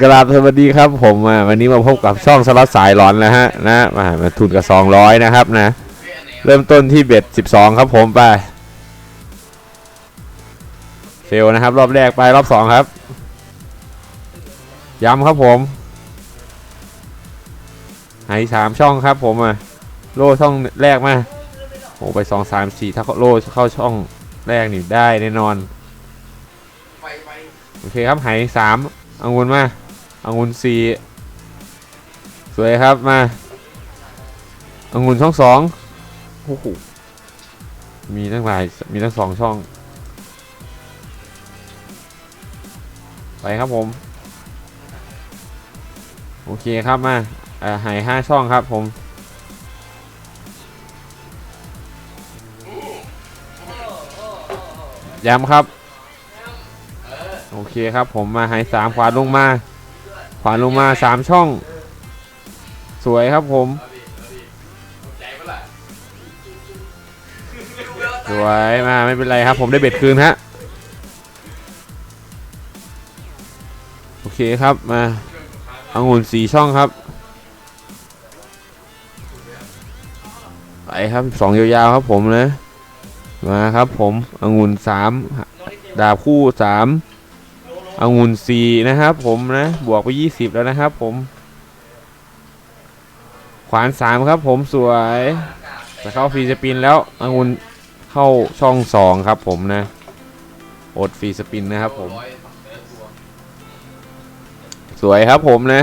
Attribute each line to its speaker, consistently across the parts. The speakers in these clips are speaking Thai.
Speaker 1: กราบสวัสดีครับผมอะวันนี้มาพบกับช่องสล็อตสายหลอนนะฮะนะมามาทุนกับสองร้อยนะครับนะ เริ่มต้นที่เบ็ดสิบสองครับผมไปเฟลนะครับ รอบแรกไปรอบสองครับ ย้ำครับผมหายสามช่องครับผมอะโล่ช่องแรกมาโอ้ไปสองสามสี่ถ้าโล่เข้าช่องแรกนี่ได้แน่นอนโอเคครับหายสามอังุนมา อังุนสี่สวยครับมาอังุนช่องสองโอ้โหมีตั้งหลายมีทั้งสองช่อง ไปครับผม โอเคครับมาอ่าหายห้าช่องครับผมย้ำครับ โอเคครับผมมาหายสามขวาลงมา ขวานลงมาสามช่อง สวยครับผม สวยมาไม่เป็นไรครับ ผมได้เบ็ดคืนฮะโอเคครับมาอังุ่นสี่ช่องครับไปครับสองยาวๆครับผมนะมาครับผมองุ่นสามดาบคู่สาม องุ่นสี่นะครับผมนะบวกไปยี่สิบแล้วนะครับผม ขวานสามครับผมสวยจะเข้าฟรีสปินแล้วองุ่นเข้าช่องสองครับผมนะอดฟรีสปินนะครับผม สวยครับผมนะ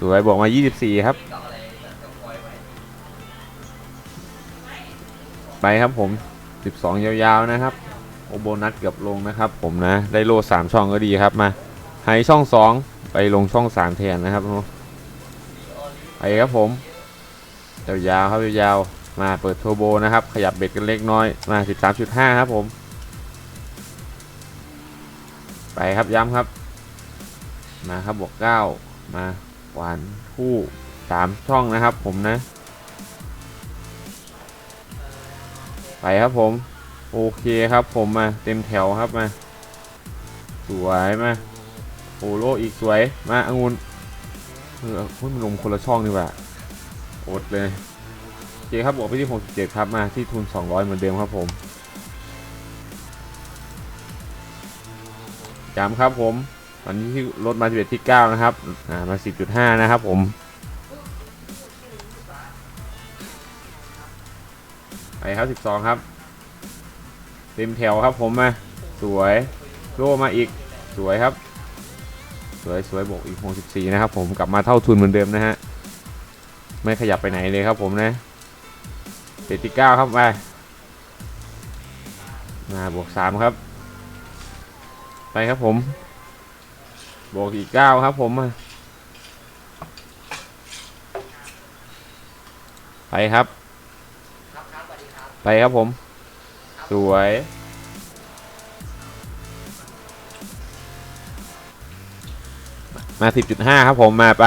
Speaker 1: สวยบอกมา 24 ครับ ไปครับผม 12 ยาวๆนะครับ โอโบนัสเกือบลงนะครับ ผมนะ ได้โล่3ช่องก็ดีครับมาให้ช่อง2ไปลงช่อง3แทนนะครับไปครับผมยาวๆครับยาวๆมาเปิดโทโบนะครับ ขยับเบ็ดกันเล็กน้อยมา13.5ครับผม ไปครับย้ำครับ มาครับบวกเก้ามาหวานคู่สามช่องนะครับผมนะ ไปครับผม โอเคครับผมมาเต็มแถวครับมา สวยมาโอโลอีกสวยมาองุนเออพุ่มันลงคนละช่องดีกว่าอดเลยโอเคครับบวกไปที่67ครับมาที่ทุน 200 เหมือนเดิมครับผมจำครับผมตอนนี้ที่ลดมา11ที่ 9 นะครับอ่ามา 10.5 นะครับผมไปครับ 12 ครับ เต็มแถวครับผมมาสวยโลมาอีกสวยครับ สวยสวยบวกอีก64นะครับผมกลับมาเท่าทุนเหมือนเดิมนะฮะไม่ขยับไปไหนเลยครับผมนะ11ที่9ครับไปมาบวก3ครับ ไปครับผม บวกอีกเก้าครับผมไปครับ ไปครับผม สวย มาสิบจุดห้าครับผมมาไป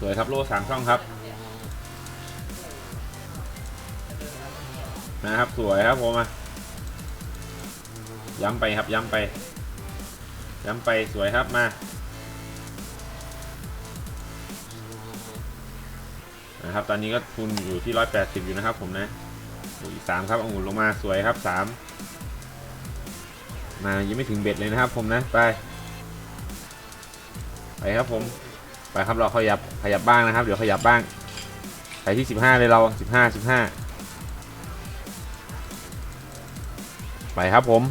Speaker 1: สวยครับโล่สามช่องครับ นะครับสวยครับผมมาย้ำไปครับย้ำไป ย้ำไปสวยครับมานะครับตอนนี้ก็ทุนอยู่ที่ 180 อยู่นะครับผมนะ อีกสามครับองุ่นลงมาสวยครับสามมายังไม่ถึงเบ็ดเลยนะครับ ผมนะไปไปครับผมไปครับเราขยับขยับบ้างนะครับ เดี๋ยวขยับบ้างไปที่15เลยเรา15 15ไปครับผม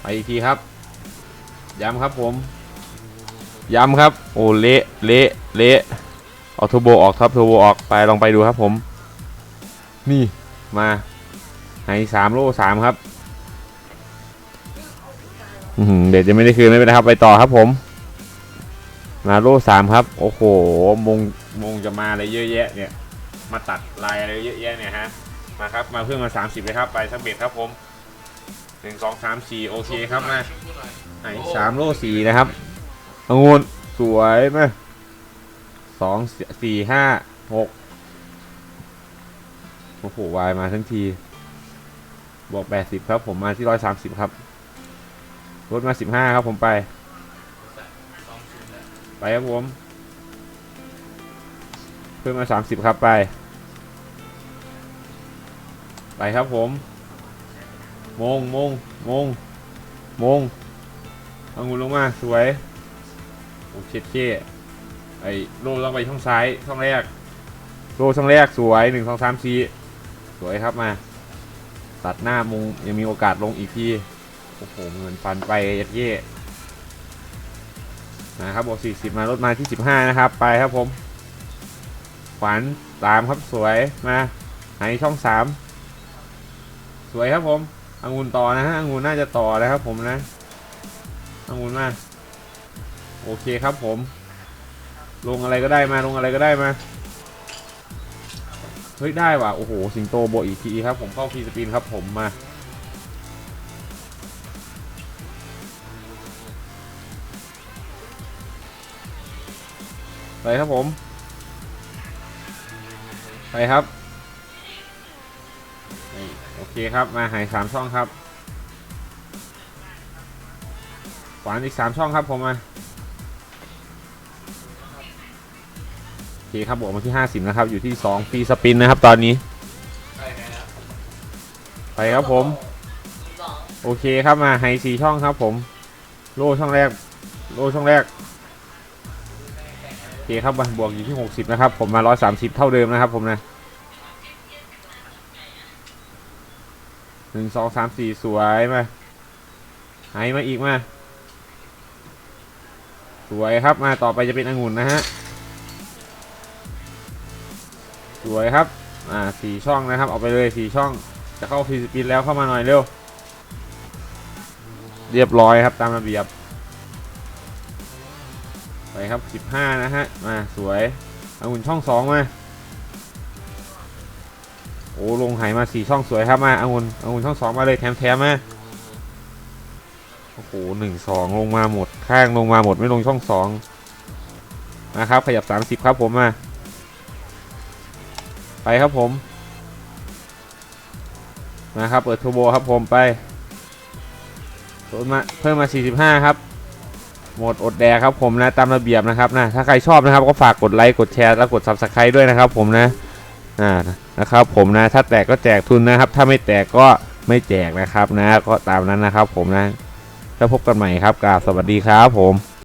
Speaker 1: ไปอีกทีครับย้ำครับผมย้ำครับ โอ้เละเละเละออกทอร์โบออกครับทอร์โบออกไปลองไปดูครับผม นี่ มาให้สามโลสามครับเด็ดยังไม่ได้คืนไม่เป็นไรครับ ไปต่อครับผม มาโลสามครับ โอ้โห มงมงจะมาอะไรเยอะแยะ เนี่ย มาตัดลายอะไรเยอะแยะเนี่ยฮะ มาครับ มาเพิ่มมาสามสิบเลยครับ ไปสักเบ็ดครับผมหนึ่งสองสามสี่โอเคครับมาไหนสามโลสี่นะครับองุ่นสวยไหมสองสี่ห้าหก โอ้โหวายมาทั้งที บวกแปดสิบครับ ผมมาที่ร้อยสามสิบครับลดมาสิบห้าครับผมไป ไปครับผม เพิ่มมาสามสิบครับไป ไปครับผม มงมงมงมงเอางูลงมา สวย โอ้เช็ดเช่ไอ้โลต้องไปช่องซ้ายช่องแรก โลช่องแรกสวยหนึ่งสองสามสี่ สวยครับมา ตัดหน้ามุงยังมีโอกาสลงอีกทีโอ้โหเงินฟันไปเย็ดเย่นะครับบวกสี่สิบมาลดมาที่สิบห้านะครับ ไปครับผมขวัญตามครับสวยมาไหนช่องสามสวยครับผมองุ่นต่อนะฮะองุ่นน่าจะต่อนะครับผมนะองุ่นมาโอเคครับผม ลงอะไรก็ได้มาลงอะไรก็ได้มา เฮ้ย ได้ว่ะ โอ้โห สิงโตโบอีกทีครับ ผมเข้าฟรีสปินครับผมมา ไปครับผม ไปครับ โอเคครับ มาหายสามช่องครับ ขวานอีกสามช่องครับผมมา อเคครับบวกมาที่ห้าสิบนะครับ อยู่ที่สองฟรีสปินนะครับ ตอนนี้ ไปครับผม โอเคครับมาไฮสี่ช่องครับผม โล่ช่องแรก โล่ช่องแรกโอเคครับมาบวกอยู่ที่ 60 นะครับ ผมมา 130 เท่าเดิมนะครับผมนะหนึ่งสองสามสี่สวยมาไฮมาอีกมา สวยครับมาต่อไปจะเป็นองุ่นนะฮะ สวยครับ อ่าสี่ช่องนะครับเอาไปเลยสี่ช่อง จะเข้าฟรีสปินแล้วเข้ามาหน่อยเร็ว เรียบร้อยครับตามระเบียบ ไปครับ 15 นะฮะ มาสวยองุ่นช่อง 2 มาโอ้ลงหายมา4ช่องสวยครับมาองุ่นองุ่นช่อง2มาเลยแถมแถมมาโอ้โหหนึ่งสองลงมาหมด ข้างลงมาหมดไม่ลงช่อง2นะครับขยับ30ครับผมมา ไปครับผมนะครับ เปิดทอร์โบครับผมไปลดมาเพิ่มมา 45 ครับ หมดอดแดกครับผมนะตามระเบียบนะครับนะถ้าใครชอบนะครับก็ฝากกดไลค์กดแชร์แล้วกด subscribe ด้วยนะครับผมนะอ่านะครับผมนะถ้าแตกก็แจกทุนนะครับ ถ้าไม่แตกก็ไม่แจกนะครับนะก็ตามนั้นนะครับผมนะแล้วพบกันใหม่ครับกราบสวัสดีครับผม